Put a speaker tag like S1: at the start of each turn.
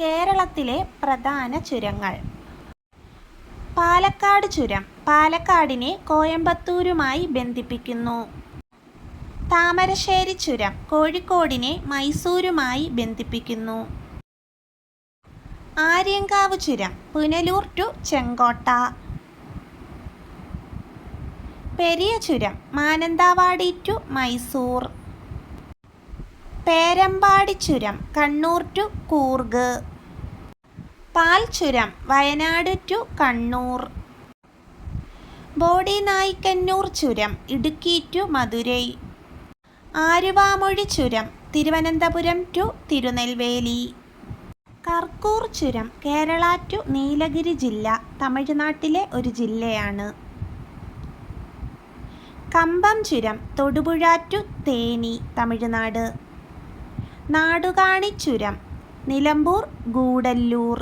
S1: കേരളത്തിലെ പ്രധാന ചുരങ്ങൾ. പാലക്കാട് ചുരം പാലക്കാടിനെ കോയമ്പത്തൂരുമായി ബന്ധിപ്പിക്കുന്നു. താമരശ്ശേരി ചുരം കോഴിക്കോടിനെ മൈസൂരുമായി ബന്ധിപ്പിക്കുന്നു. ആര്യങ്കാവ് ചുരം പുനലൂർ ടു ചെങ്കോട്ട. പെരിയ ചുരം മാനന്തവാടി ടു മൈസൂർ. പേരമ്പാടി ചുരം കണ്ണൂർ ടു കൂർഗ്. പാൽ ചുരം വയനാട് ടു കണ്ണൂർ. ബോഡി നായിക്കന്നൂർ ചുരം ഇടുക്കി ടു മധുരൈ. ആരുവാമൊഴി ചുരം തിരുവനന്തപുരം ടു തിരുനെൽവേലി. കർക്കൂർ ചുരം കേരള ടു നീലഗിരി ജില്ല തമിഴ്നാട്ടിലെ ഒരു ജില്ലയാണ്. കമ്പം ചുരം തൊടുപുഴ ടു തേനി തമിഴ്നാട്. നാടുകാണി ചുരം നിലമ്പൂർ ഗൂഡല്ലൂർ.